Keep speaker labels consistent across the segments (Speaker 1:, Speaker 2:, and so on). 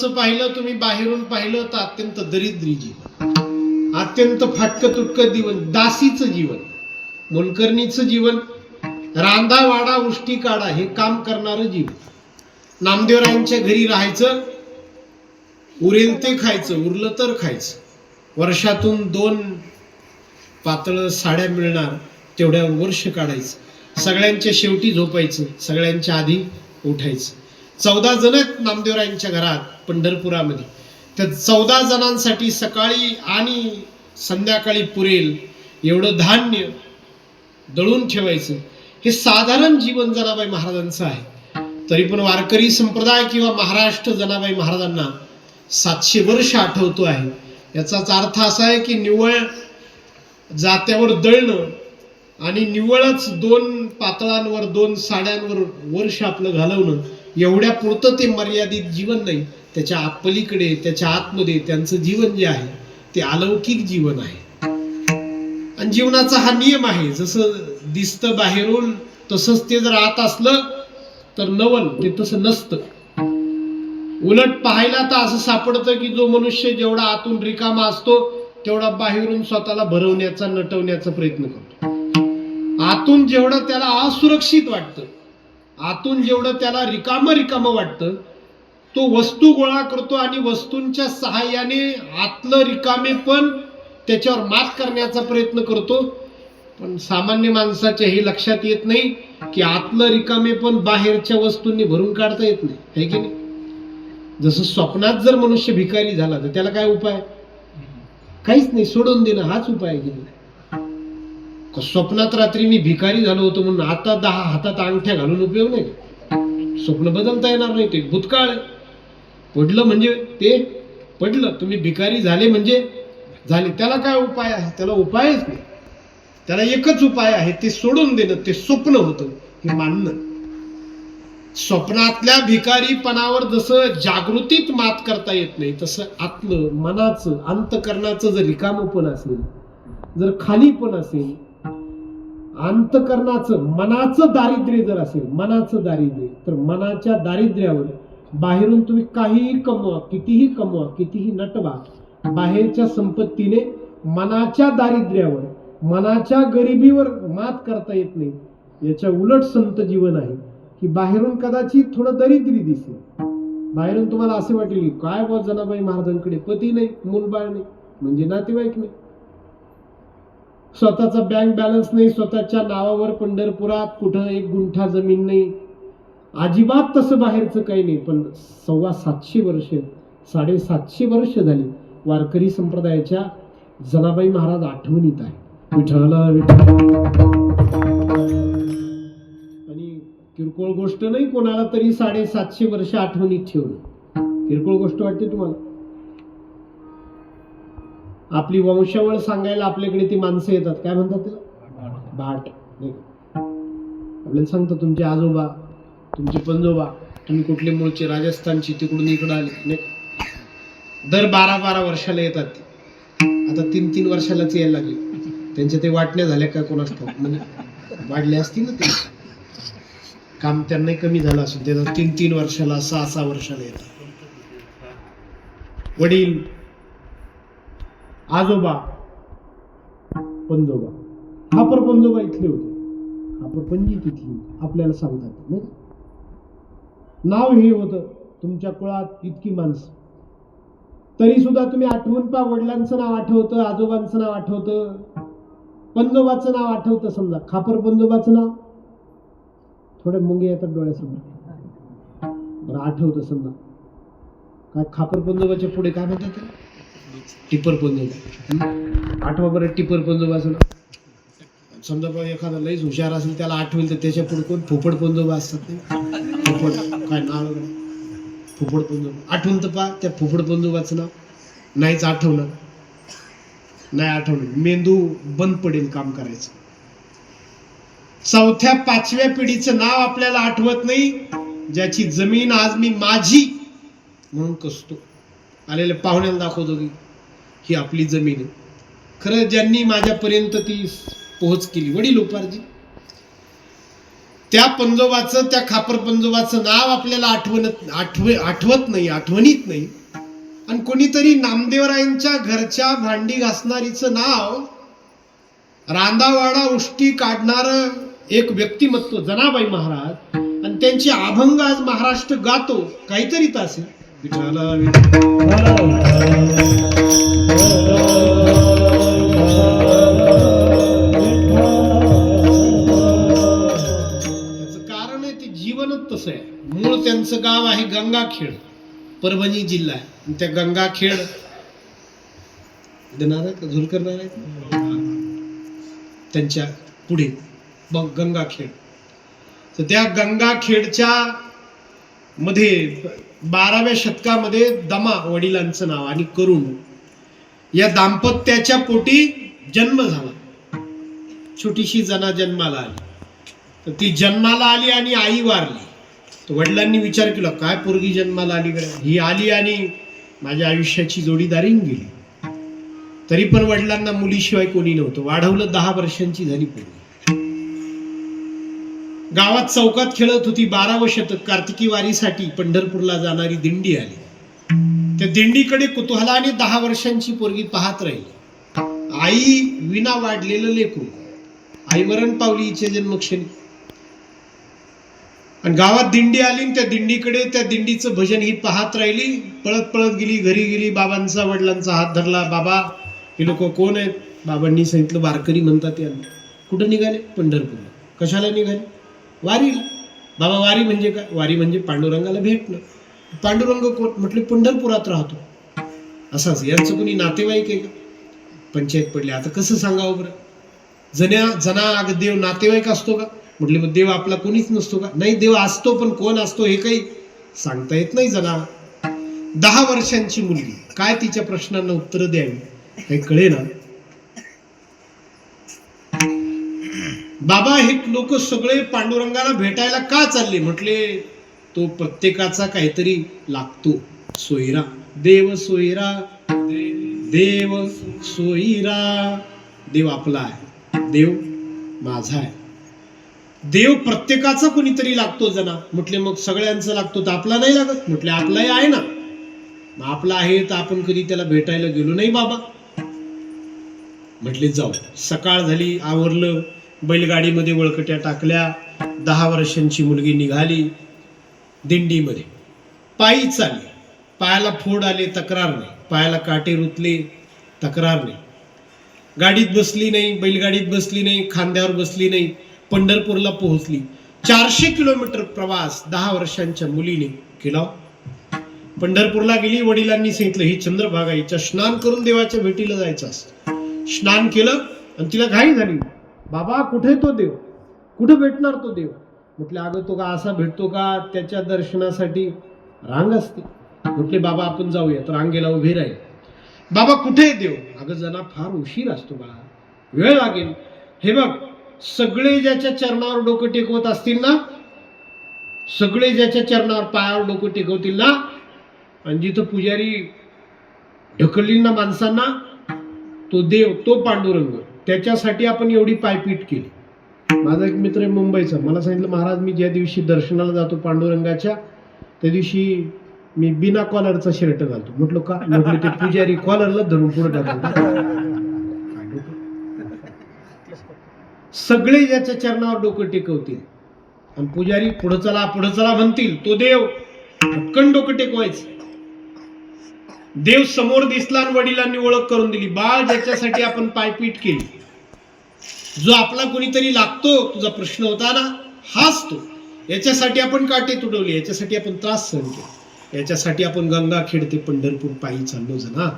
Speaker 1: तसं पाहिलं तुम्ही बाहेरून पाहिलं तर अत्यंत दरिद्री जीवन. अत्यंत फाटकं तुटकं जीवन दासीचं जीवन मोलकर्णीचं जीवन रांधा वाडा उष्टी काढा हे काम करणारं जीवन. नामदेवरायांच्या घरी राहायचं उरेल ते खायचं उरलं तर खायचं. वर्षातून दोन पातळ साड्या मिळणार तेवढ्या वर्ष काढायचं. सगळ्यांच्या शेवटी झोपायचं सगळ्यांच्या आधी उठायचं. चौदा जण आहेत नामदेवरायांच्या घरात. पंढरपुरामध्ये. त्या चौदा जणांसाठी सकाळी आणि संध्याकाळी पुरेल एवढं धान्य दळून ठेवायचं. हे साधारण जीवन जनाबाई महाराजांचं आहे. तरी पण वारकरी संप्रदाय किंवा महाराष्ट्र जनाबाई महाराजांना सातशे वर्ष आठवतो आहे. याचाच अर्थ असा आहे की निव्वळ जात्यावर दळणं आणि निव्वळच दोन पातळांवर दोन साड्यांवर वर्ष आपलं घालवणं एवढ्या पुरतं ते मर्यादित जीवन नाही. त्याच्या पलीकडे त्याच्या आतमध्ये त्यांचं जीवन जे आहे ते अलौकिक जीवन आहे. आणि जीवनाचा हा नियम आहे जसं दिसतं बाहेरून तसंच ते जर आत असलं तर नवल ते तसं नसतं. उलट पाहायला तर असं सापडतं की जो मनुष्य जेवढा आतून रिकामा असतो तेवढा बाहेरून स्वतःला भरवण्याचा नटवण्याचा प्रयत्न करतो. आतून जेवढं त्याला असुरक्षित वाटतं आतून जेवढं त्याला रिकामं रिकामं वाटतं तो वस्तू गोळा करतो आणि वस्तूंच्या सहाय्याने आतलं रिकामे पण त्याच्यावर मात करण्याचा प्रयत्न करतो. पण सामान्य माणसाच्या हे लक्षात येत नाही की आतलं रिकामे पण बाहेरच्या वस्तूंनी भरून काढता येत नाही. है की नाही? जसं स्वप्नात जर मनुष्य भिकारी झाला तर त्याला काय उपाय? काहीच नाही सोडून देणं हाच उपाय आहे स्वप्नात रात्री मी भिकारी झालो होतो म्हणून आता दहा हातात अंगठ्या घालून उपयोग नाही स्वप्न बदलता येणार नाही ते भूतकाळ आहे. पडलं म्हणजे ते पडलं. तुम्ही भिकारी झाले म्हणजे झाले. त्याला काय उपाय आहे? त्याला उपायच नाही. त्याला एकच उपाय आहे. ते सोडून देणं ते स्वप्न होतं. हे मानणं. स्वप्नातल्या भिकारीपणावर जसं जागृतीत मात करता येत नाही तसं आतलं मनाचं अंतकरणाचं जर रिकामपण असेल जर खालीपण असेल अंतकरणाचं मनाचं दारिद्र्य जर असेल मनाचं दारिद्र्य तर मनाच्या दारिद्र्यावर बाहेरून तुम्ही काहीही कमवा कितीही कमवा कितीही नटवा बाहेरच्या संपत्तीने मनाच्या दारिद्र्यावर मनाच्या गरिबीवर मात करता येत नाही. याच्या उलट संत जीवन आहे की बाहेरून कदाचित थोडं दरिद्री दिसेल. बाहेरून तुम्हाला असे वाटेल की काय बा जनाबाई महाराजांकडे पती नाही मूलबाळ नाही म्हणजे नातेवाईक नाही. स्वतःचा बँक बॅलन्स नाही स्वतःच्या नावावर पंढरपुरात कुठं एक गुंठा जमीन नाही अजिबात तसं बाहेरचं काही नाही पण सव्वा सातशे वर्ष साडेसातशे वर्ष झाली वारकरी संप्रदायाच्या जनाबाई महाराज आठवणीत आहे. विठ्ठल विठ्ठल. आणि किरकोळ गोष्ट नाही कोणाला तरी साडेसातशे वर्ष आठवणीत ठेवणं किरकोळ गोष्ट वाटते तुम्हाला? आपली वंशावळ सांगायला आपल्याकडे ती माणसं येतात. काय म्हणतात त्याला? भाट? आपल्याला सांगतात तुमचे आजोबा तुमचे पंजोबा तुम्ही कुठले मूळचे राजस्थानची तिकडून इकडं आले नाही का? दर बारा बारा वर्षाला येतात. ते आता तीन तीन वर्षालाच यायला लागले. त्यांच्या ते वाटण्या झाल्या का कोणास ठाऊक? म्हणजे वाढले असतील ना ते. काम त्यांनाही कमी झालं असेल. ते तीन तीन वर्षाला सहा सहा वर्षाला येतात. वडील आजोबा पंजोबा खापर पंजोबा इथले होते. खापर पणजी तिथली आपल्याला सांगतात नाही नाव हे होतं तुमच्या कुळात इतकी माणसं. तरी सुद्धा तुम्ही आठवून पा वडिलांचं नाव आठवतं आजोबांचं नाव आठवतं पंजोबाचं नाव आठवतं समजा. खापर पंजोबाचं नाव? थोडे मुंगे येतात डोळ्यासमोर. बरं आठवतं समजा. काय खापर पंजोबाच्या पुढे काय म्हणतात टिपर पंजोबा. आठवा बरं टिपर पंजोबाचं नाव. समजा एखादा लईच हुशार असेल त्याला आठवेल तर त्याच्या पुढे कोण? फोपड पंजोबा असतात ते. फोपड काय नाव? फुफड पंजू आठवून तर पा त्या फुफड पंजोबाचं नाव नाहीच आठवलं. नाही आठवलं. मेंदू बंद पडेल काम करायचं. चौथ्या पाचव्या पिढीचं नाव आपल्याला आठवत नाही ज्याची जमीन आज मी माझी म्हणून कसतो. आलेल्या पाहुण्याला दाखवतो की ही आपली जमीन आहे. खरं ज्यांनी माझ्यापर्यंत ती पोहोच केली. वडील उपार्जी त्या पंजोबाचं त्या खापर पंजोबाचं नाव आपल्याला आठवणत आठव आठवत नाही आठवणीत नाही. आणि कोणीतरी नामदेवरायांच्या घरच्या भांडी घासणारीचं नाव रांदावाडा उष्टी काढणार एक व्यक्तिमत्व जनाबाई महाराज. आणि त्यांचे अभंग आज महाराष्ट्र गातो काहीतरी असेल विठ्ठला. तसं आहे. मूळ त्यांचं गाव आहे गंगाखेड परभणी जिल्हा आहे. त्या गंगाखेड देणार आहे का? झुलकर देणार आहे त्यांच्या पुढे. मग गंगाखेड. तर त्या गंगाखेडच्या मध्ये बाराव्या शतकामध्ये दमा वडिलांचं नाव आणि करुण या दाम्पत्याच्या पोटी जन्म झाला. छोटीशी जना जन्माला आली. तर ती जन्माला आली आणि आई वारली. तर वडिलांनी विचार केला काय पोरगी जन्माला आली ही आली आणि माझ्या आयुष्याची जोडीदारी गेली. तरी पण वडिलांना मुलीशिवाय कोणी नव्हतं. वाढवलं दहा वर्षांची झाली पोरगी. गावात चौकात खेळत होती बारावं शतक. कार्तिकी वारीसाठी पंढरपूरला जाणारी दिंडी आली. त्या दिंडीकडे कुतूहलाने दहा वर्षांची पोरगी पाहत राहिली. आई विना वाढलेलं लेकरू. आई मरण पावली हिच्या जन्मक्षणी. आणि गावात दिंडी आली आणि त्या दिंडीकडे त्या दिंडीचं भजन ही पाहत राहिली. पळत पळत गेली घरी गेली बाबांचा वडिलांचा हात धरला बाबा हे लोक कोण आहेत? बाबांनी सांगितलं वारकरी म्हणतात यांना. कुठं निघाले? पंढरपूरला. कशाला निघाले? वारीला. बाबा वारी म्हणजे काय? वारी म्हणजे पांडुरंगाला भेटणं. पांडुरंग कोण? म्हटले पंढरपुरात राहतो. असाच. यांचं कोणी नातेवाईक आहे का? पंचायत पडली. आता कसं सांगावं बरं? जन्या जना अगदेव नातेवाईक असतो का? म्हटले मग देव आपला कोणीच नसतो का? नाही देव असतो पण कोण असतो हे काही सांगता येत नाही जना दहा वर्षांची मुलगी. काय तिच्या प्रश्नांना उत्तर द्यावी? काही कळे ना. बाबा हे लोक सगळे पांडुरंगाला भेटायला का चालले? म्हटले तो प्रत्येकाचा काहीतरी लागतो. सोयरा. देव सोयरा. देव सोयरा. देव आपला आहे. देव माझा आहे. देव प्रत्येकाचा कुणीतरी लागतो जना. म्हटले मग सगळ्यांचा लागतो तर आपला नाही लागत. म्हटले आपलाही आहे ना. मग आपला आहे तर आपण कधी त्याला भेटायला गेलो नाही बाबा. म्हटले जाऊ. सकाळ झाली आवरलं. बैलगाडीमध्ये वळकट्या टाकल्या. दहा वर्षांची मुलगी निघाली. दिंडीमध्ये. पायी चालली. पायाला फोड आले तक्रार नाही. पायाला काटे रुतले तक्रार नाही. गाडीत बसली नाही बैलगाडीत बसली नाही खांद्यावर बसली नाही. पंढरपूरला पोहोचली. चारशे किलोमीटर प्रवास दहा वर्षांच्या मुलीने केला. पंढरपूरला गेली वडिलांनी सांगितलं ही चंद्रभागा हिच्या स्नान करून देवाच्या भेटीला जायचं असतं. स्नान केलं आणि तिला घाई झाली. बाबा कुठे तो देव? कुठे भेटणार तो देव? म्हटलं अगं तो का असा भेटतो का? त्याच्या दर्शनासाठी रांग असते. म्हटले बाबा आपण जाऊया तर रांगेला उभे राहील. बाबा कुठे आहे देव? अगं जना फार उशीर असतो बाळा. वेळ लागेल. हे बघ सगळे ज्याच्या चरणावर डोकं टेकवत असतील ना सगळे ज्याच्या चरणावर पायावर डोकं टेकवतील ना आणि जिथं पुजारी ढकलली ना माणसांना तो देव तो पांडुरंग त्याच्यासाठी आपण एवढी पायपीट केली. माझा एक मित्र आहे मुंबईचा मला सांगितलं महाराज मी ज्या दिवशी दर्शनाला जातो पांडुरंगाच्या त्या दिवशी मी बिना कॉलरचा शर्ट घालतो. म्हटलं का? म्हटलं ते पुजारी कॉलरला धरून पुढे टाकतो सगळे ज्याच्या चरणावर डोकं टेकवतील. आणि पुजारी पुढं चला पुढं चला म्हणतील तो देव पटकन डोकं टेकवायचं. देव समोर दिसला आणि वडिलांनी ओळख करून दिली. बाळ ज्याच्यासाठी आपण पायपीट केली जो आपला कोणीतरी लागतो तुझा प्रश्न होता ना हाच तो. याच्यासाठी आपण काटे तुडवले याच्यासाठी आपण त्रास सहन केला. याच्यासाठी आपण गंगा खेडते पंढरपूर पायी चाललो जणा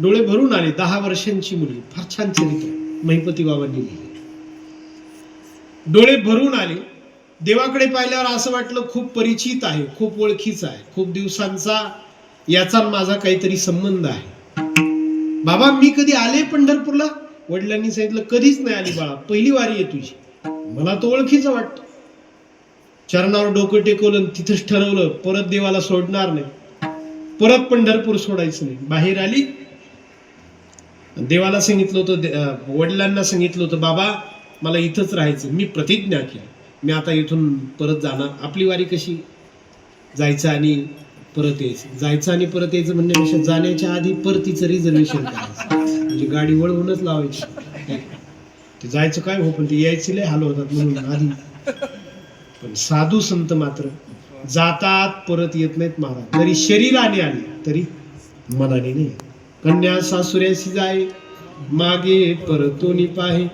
Speaker 1: डोळे भरून आले. दहा वर्षांची मुलगी. फार छान चरित्र. महिपती बाबांनी लिहिले. डोळे भरून आले. देवाकडे पाहिल्यावर असं वाटलं खूप परिचित आहे खूप ओळखीचा आहे खूप दिवसांचा याचा माझा काहीतरी संबंध आहे. बाबा मी कधी आले पंढरपूरला? वडिलांनी सांगितलं कधीच नाही आली बाळा पहिली वारी आहे तुझी. मला तो ओळखीचं वाटतं. चरणावर डोकं टेकवलं तिथंच ठरवलं परत देवाला सोडणार नाही. परत पंढरपूर सोडायचं नाही. बाहेर आली. देवाला सांगितलं होतं वडिलांना सांगितलं होतं बाबा मला इथंच राहायचं. मी प्रतिज्ञा केली. मी आता इथून परत जाणार. आपली वारी कशी? जायचं आणि परत यायचं. जायचं आणि परत यायचं म्हणण्यापेक्षा जाण्याच्या आधी परतीचं रिझर्वेशन करायचं. म्हणजे गाडी वळवूनच लावायची. ते जायचं काय हो पण ते यायचे लय हाल होतात म्हणून आधी. पण साधू संत मात्र जातात परत येत नाहीत महाराज. जरी शरीराने आले तरी मनाने नाही. कन्या सासुऱ्याशी जाय मागे परतोनी पाहे.